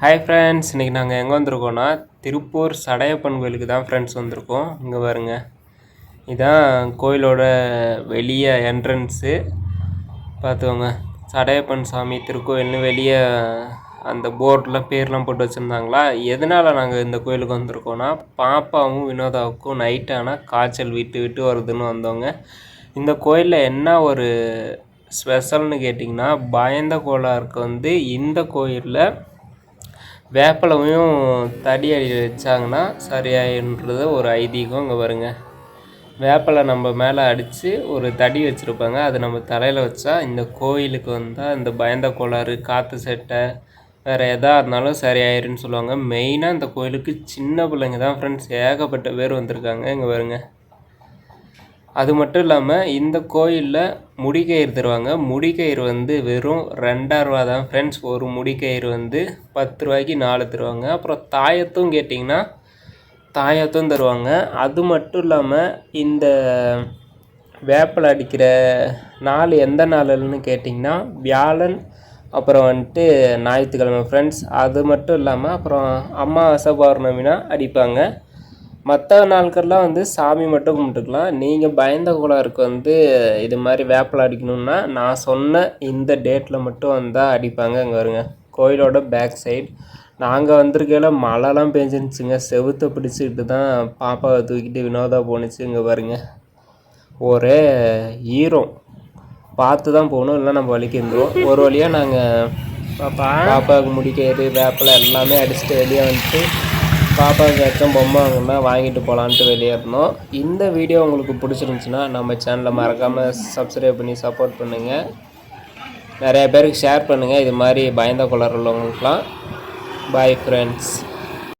Hi friends இன்றைக்கி நாங்கள் எங்கே வந்திருக்கோன்னா திருப்பூர் சடையப்பன் கோயிலுக்கு தான் ஃப்ரெண்ட்ஸ் வந்திருக்கோம். இங்கே பாருங்க. இதான் கோயிலோட வெளியே என்ட்ரன்ஸு பார்த்துக்கோங்க சடையப்பன் சாமி திருக்கோயில்னு வெளியே அந்த போர்டில் பேர்லாம் போட்டு வச்சுருந்தாங்களா? எதனால் நாங்கள் இந்த கோயிலுக்கு வந்திருக்கோன்னா பாப்பாவும் வினோதாவுக்கும் நைட் ஆனால் காய்ச்சல் விட்டு விட்டு வருதுன்னு வந்தோங்க. இந்த கோயிலில் என்ன ஒரு ஸ்பெஷல்னு கேட்டிங்கன்னா பயந்த கோளாறுக்கு வந்து இந்த கோயிலில் வேப்பலவையும் தடி அடி வச்சாங்கன்னா சரியாயின்றத ஒரு ஐதீகம் இங்கே வருங்க வேப்பலை நம்ம மேலே அடித்து ஒரு தடி வச்சுருப்பாங்க. அது நம்ம தலையில் வச்சா இந்த கோயிலுக்கு வந்தால் இந்த பயந்த கோளாறு காற்று செட்டை வேறு எதாக இருந்தாலும் சரியாயிருன்னு சொல்லுவாங்க. மெயினாக இந்த கோயிலுக்கு சின்ன பிள்ளைங்க தான் ஃப்ரெண்ட்ஸ் ஏகப்பட்ட பேர் வந்திருக்காங்க இங்கே வருங்க அது மட்டும் இல்லாமல் இந்த கோயிலில் முடிக்கயிறு தருவாங்க. முடிக்கயிறு வந்து வெறும் ரெண்டாயிரரூவா தான் ஃப்ரெண்ட்ஸ் ஒரு முடிக்கயிறு வந்து பத்து ரூபாய்க்கு நாலு தருவாங்க. அப்புறம் தாயத்தும் கேட்டிங்கன்னா தாயத்தும் தருவாங்க. அது மட்டும் இல்லாமல் இந்த வேப்பலை அடிக்கிற நாள் எந்த நாள்னு கேட்டிங்கன்னா வியாழன் அப்புறம் வந்துட்டு ஞாயிற்றுக்கிழமை ஃப்ரெண்ட்ஸ் அது மட்டும் இல்லாமல் அப்புறம் அம்மாவாசை பௌர்ணமினா அடிப்பாங்க. மற்ற நாட்கள்லாம் வந்து சாமி மட்டும் கும்பிட்டுக்கலாம். நீங்கள் பயந்த குளாருக்கு வந்து இது மாதிரி வேப்பில் அடிக்கணுன்னா நான் சொன்ன இந்த டேட்டில் மட்டும் வந்தால் அடிப்பாங்க அங்கே வருங்க. கோயிலோட பேக் சைடு நாங்கள் வந்திருக்கையில் மழைலாம் பெஞ்சிருந்துச்சுங்க. செவுத்தை பிடிச்சிக்கிட்டு தான் பாப்பாவை தூக்கிட்டு வினோதா போணுச்சு இங்கே பாருங்க. ஒரே ஈரம். பார்த்து தான் போகணும் இல்லை நம்ம வலிக்கு இருந்துடும் ஒரு வழியாக நாங்கள் பாப்பா. பாப்பாவுக்கு முடிக்கிறது வேப்பிலை எல்லாமே அடிச்சுட்டு வெளியே வந்துட்டு பாப்பாவுக்கு ஏதாச்சும் பொம்மை வாங்கினா வாங்கிட்டு போகலான்ட்டு வெளியேறணும். இந்த வீடியோ உங்களுக்கு பிடிச்சிருந்துச்சின்னா நம்ம சேனலை மறக்காமல் சப்ஸ்கிரைப் பண்ணி சப்போர்ட் பண்ணுங்கள் நிறைய பேருக்கு ஷேர் பண்ணுங்கள் இது மாதிரி பயந்த குளர் உள்ளவங்களுக்குலாம் பாய் ஃப்ரெண்ட்ஸ்